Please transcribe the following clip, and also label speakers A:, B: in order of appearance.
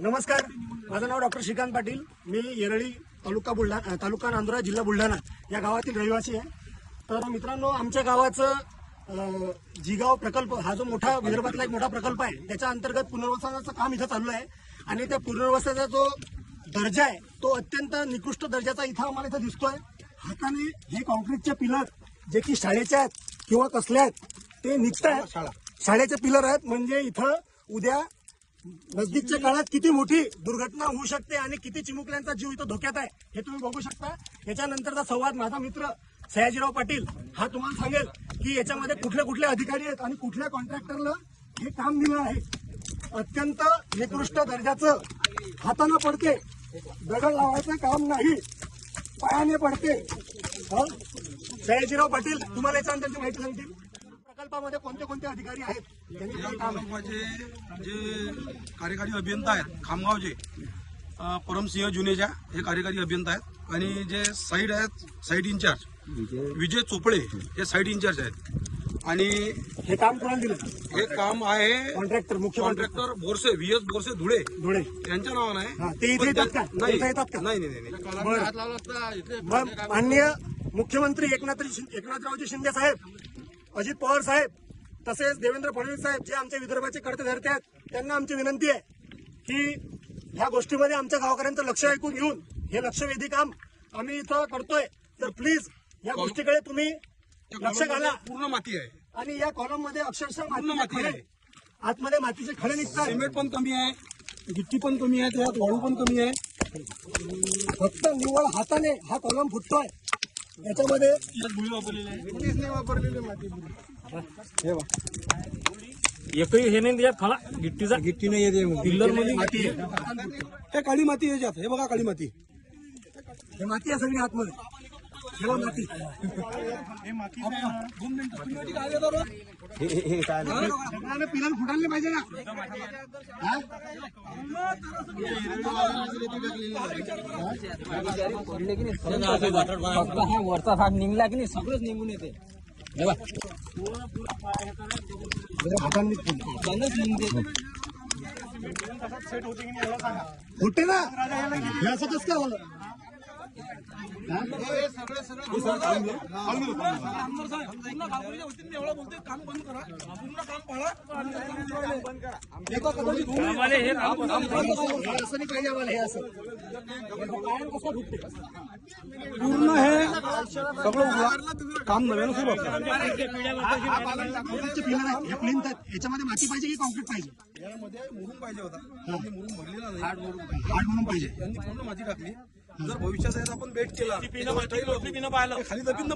A: नमस्कार माझं नाव डॉक्टर श्रीकांत पाटील. मी येरळी तालुका बुलढाणा तालुका नांदुरा जिल्हा बुलढाणा या गावातील रहिवासी आहे. तर मित्रांनो आमच्या गावाचं जिगाव प्रकल्प हा जो मोठा विदर्भातला एक मोठा प्रकल्प आहे त्याच्या अंतर्गत पुनर्वसनाचं काम इथं चालू आहे. आणि त्या पुनर्वसनाचा जो दर्जा आहे तो अत्यंत निकृष्ट दर्जाचा इथं आम्हाला इथं दिसतोय. हाताने हे कॉन्क्रीटचे पिलर जे की शाळेच्या आहेत किंवा कसल्या आहेत ते निघत आहेत शाळेचे पिलर आहेत. म्हणजे इथं उद्या नजदीकच्या काळात किती मोठी दुर्घटना होऊ शकते आणि किती चिमुकल्यांचा जीव इथं धोक्यात आहे हे तुम्ही बघू शकता. याच्यानंतरचा संवाद माझा मित्र सयाजीराव पाटील हा तुम्हाला सांगेल की याच्यामध्ये कुठले कुठले अधिकारी आहेत आणि कुठल्या कॉन्ट्रॅक्टरला हे काम दिलं आहे. अत्यंत निकृष्ट दर्जाचं हातानं पडते. दगड लावायचं काम नाही पायाने पडते. सयाजीराव पाटील तुम्हाला याच्यानंतरची माहिती सांगतील? प्रकल्पामध्ये कोणते कोणते अधिकारी आहेत? त्यांनी काय काम आहे
B: प्रकल्पाचे जे कार्यकारी अभियंता आहेत खामगावचे अ, परमसिंह जुनेजा हे कार्यकारी अभियंता आहेत. आणि जे साईड आहेत साईड इंचार्ज विजय चोपडे हे साईड इंचार्ज आहेत. आणि
A: हे काम कोणाला दिलं?
B: हे काम आहे
A: कॉन्ट्रॅक्टर मुख्य contractor
B: contractor Borse V S Borse Dhule.
A: Dhule.
B: यांच्या नावानं
A: हा,
B: आहे
A: ते इथे
B: पण
A: येतात
B: त्या-
A: का?
B: नाही.
A: इथे येतात का?
B: नाही नाही
A: बरं. मग माननीय मुख्यमंत्री एकनाथ एकनाथरावजी शिंदे साहेब अजित पवार साहेब तसेच देवेंद्र फडणवीस साहेब जे आमच्या विदर्भाचे कर्ते धरते आहेत त्यांना आमची विनंती आहे की ह्या गोष्टीमध्ये आमच्या गावकऱ्यांचं लक्ष ऐकून घेऊन हे लक्षवेधी काम आम्ही इथं करतोय. तर प्लीज या गोष्टीकडे तुम्ही लक्ष घाला.
B: पूर्ण माती आहे.
A: आणि या कॉलममध्ये अक्षरशः
B: पूर्ण माती आहे.
A: आतमध्ये मातीचे खडे निघतात.
B: सिमेंट पण कमी आहे गिट्टी पण कमी आहे त्यात वाळू पण कमी आहे.
A: फक्त निव्वळ हाताने हा कॉलम फुटतोय. याच्यामध्ये
C: एकही हे नाही त्याच्यात खाला गिट्टीचा. गिट्टी नाही येते पिल्लरमध्ये
A: माती आहे.
B: हे काळी माती याच्यात हे बघा काळी माती.
A: हे माती आहे सगळी आतमध्ये. हे फुटायला पाहिजे ना
C: फक्त हा वरचा भाग निघला की नाही सगळंच निघून येते
A: असं नाही पाहिजे आम्हाला हे असं
B: पूर्ण हे सगळं काम नव्यानं सुरू
A: याच्यामध्ये माती पाहिजे की कॉन्क्रीट पाहिजे
B: यामध्ये मुरुम पाहिजे होता मुरुम भरलेला नाही
A: हार्ड मुरुम पाहिजे.
B: त्यांनी पूर्ण माती टाकली जर भविष्यात यात आपण बेट केला खाली पूर्ण